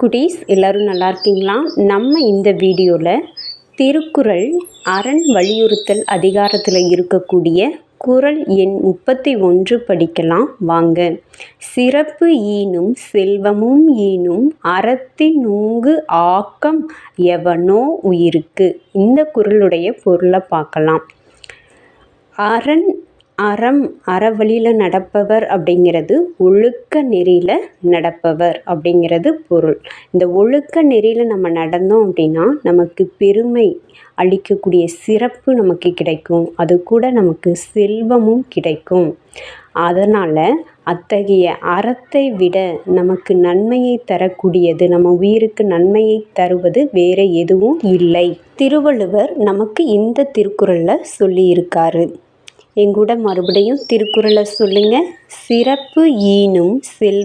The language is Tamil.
குடீஸ் எல்லோரும் நல்லா இருக்கீங்களா? நம்ம இந்த வீடியோவில் திருக்குறள் அரண் வலியுறுத்தல் அதிகாரத்தில் இருக்கக்கூடிய குறள் எண் முப்பத்தி ஒன்று படிக்கலாம். வாங்க. சிறப்பு ஈனும் செல்வமும் ஈனும் அறத்தினூங்கு ஆக்கம் எவனோ உயிருக்கு. இந்த குறளுடைய பொருளை பார்க்கலாம். அரண் அறம் அறவழியில் நடப்பவர் அப்படிங்கிறது ஒழுக்க நெறியில் நடப்பவர் அப்படிங்கிறது பொருள். இந்த ஒழுக்க நெறியில் நம்ம நடந்தோம் அப்படின்னா நமக்கு பெருமை அளிக்கக்கூடிய சிறப்பு நமக்கு கிடைக்கும். அது கூட நமக்கு செல்வமும் கிடைக்கும். அதனால் அத்தகைய அறத்தை விட நமக்கு நன்மையை தரக்கூடியது நம்ம உயிருக்கு நன்மையை தருவது வேறு எதுவும் இல்லை. திருவள்ளுவர் நமக்கு இந்த திருக்குறளில் சொல்லியிருக்காரு. எங்கூட மறுபடியும் திருக்குறளை சொல்லுங்கள் சிறப்பு ஈனும் செல்